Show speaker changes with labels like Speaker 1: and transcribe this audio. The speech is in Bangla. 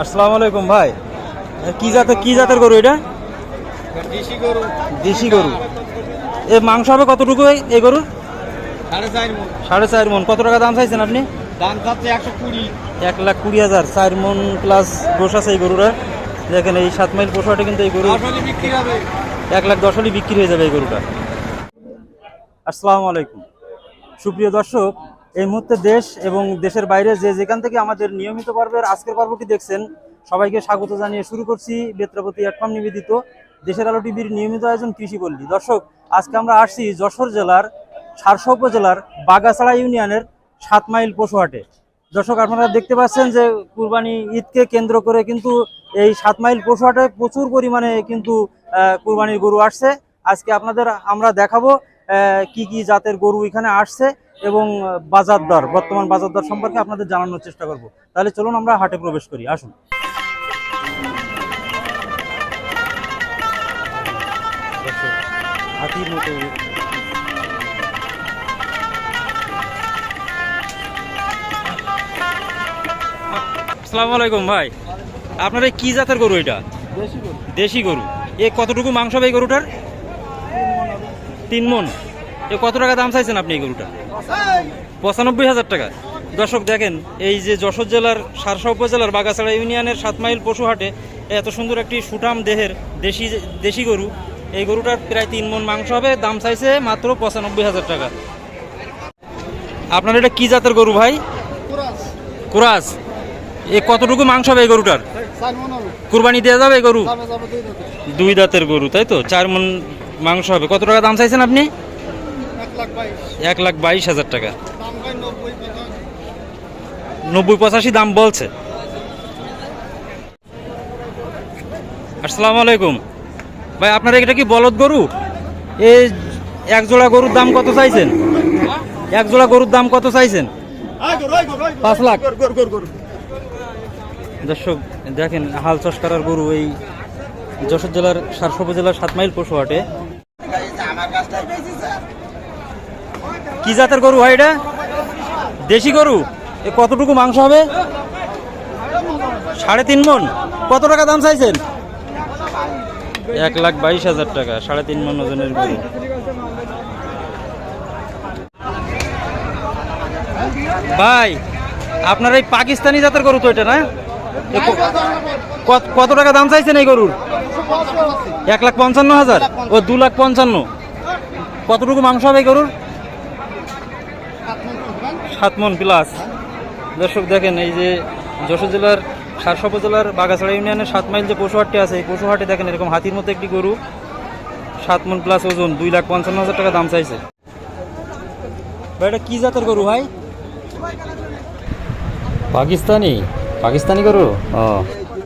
Speaker 1: আসসালামু আলাইকুম ভাই। কি জাতের কি জাতের গরু এটা?
Speaker 2: দেশি গরু।
Speaker 1: দেশি গরু। এ মাংস হবে কতটুকু এই- এই গরুর
Speaker 2: সাড়ে চার মন।
Speaker 1: কত টাকা দাম চাইছেন আপনি?
Speaker 2: দাম চাচ্ছে একশো কুড়ি।
Speaker 1: এক লাখ কুড়ি হাজার। চার মন প্লাস গোস আছে এই গরুটা দেখেন এই সাত মাইল পোষাটে কিন্তু এই গরু এক লাখ দশ হলে বিক্রি হয়ে যাবে এই গরুটা। আসসালামু আলাইকুম। সুপ্রিয় দর্শক এই মুহূর্তে দেশ এবং দেশের বাইরে যে যেখান থেকে আমাদের নিয়মিত পর্বের আজকের পর্বটি দেখছেন, সবাইকে স্বাগত জানিয়ে শুরু করছি বেত্রাপতি একফাম নিবেদিত দেশের আলো টিভির নিয়মিত আয়োজন কৃষি পল্লী। দর্শক, আজকে আমরা আসছি যশোর জেলার সারসা উপজেলার বাগাছাড়া ইউনিয়নের সাত মাইল পশুহাটে। দর্শক, আপনারা দেখতে পাচ্ছেন যে কুরবানি ঈদকে কেন্দ্র করে কিন্তু এই সাত মাইল পশুহাটে প্রচুর পরিমাণে কিন্তু কুরবানির গরু আসছে। আজকে আপনাদের আমরা দেখাবো কি কি জাতের গরু এখানে আসছে। এবং বাজার দর বর্তমান বাজার দর সম্পর্কে আপনাদের জানানোর চেষ্টা করব। তাহলে চলুন আমরা হাটে প্রবেশ করি আসুন। হাতির মতো। আসসালামু আলাইকুম ভাই। আপনার এই কি জাতের গরু এটা?
Speaker 2: দেশি গরু।
Speaker 1: এ কতটুকু মাংস এই গরুটার? তিন মন। এ কত টাকা দাম চাইছেন আপনি এই গরুটা? পঁচানব্বই হাজার টাকা। দর্শক দেখেন এই যে যশোর জেলার সারসা উপজেলার বাগাছড়া ইউনিয়নের সাত মাইল পশুহাটে এত সুন্দর একটি সুঠাম দেহের দেশি দেশি গরু। এই গরুটার প্রায় তিন মন মাংস হবে দাম চাইছে মাত্র পঁচানব্বই হাজার টাকা। আপনার এটা কি জাতের গরু ভাই?
Speaker 2: কুরাস।
Speaker 1: এ কতটুকু মাংস হবে এই গরুটার? কুরবানি দেওয়া যাবে এই গরু?
Speaker 2: দুই
Speaker 1: দাঁতের গরু তাই তো? চার মন মাংস হবে। কত টাকা দাম চাইছেন আপনি?
Speaker 2: এক লাখ বাইশ
Speaker 1: হাজার টাকা।
Speaker 2: নব্বই
Speaker 1: পঁচাশি। দাম বলছে। আসসালামু আলাইকুম। ভাই আপনার এটা কি বলদ গরু? এই এক জোড়া গরুর দাম কত চাইছেন? এক জোড়া গরুর দাম কত চাইছেন? পাঁচ লাখ। দর্শক দেখেন হাল চাষ করার গরু এই যশোর জেলার সারসা উপজেলার সাত মাইল পশু হাটে কি জাতের গরু ভাই এটা? দেশি গরু? এ কতটুকু মাংস হবে? সাড়ে তিন মন। কত টাকা দাম চাইছেন? এক লাখ বাইশ হাজার টাকা সাড়ে তিন মন ওজনের গরু। ভাই আপনার এই পাকিস্তানি জাতের গরু তো এটা না? কত- কত টাকা দাম চাইছেন এই গরুর? এক লাখ পঞ্চান্ন হাজার। ও দু লাখ পঞ্চান্ন। কতটুকু মাংস হবে এই গরুর? সাত মন প্লাস দর্শক দেখেন, এই যে যশোর জেলার সারসা উপজেলার বাগাছড়া ইউনিয়নের সাত মাইল যে পশুহাটটি আছে, এই পশুহাটে দেখেন এরকম হাতির মতো একটি গরু। সাত মন প্লাস ওজন দুই লাখ পঞ্চান্ন হাজার টাকা দাম চাইছে। ভাই, এটা কি জাতের গরু ভাই?
Speaker 3: পাকিস্তানি। পাকিস্তানি গরু? ও।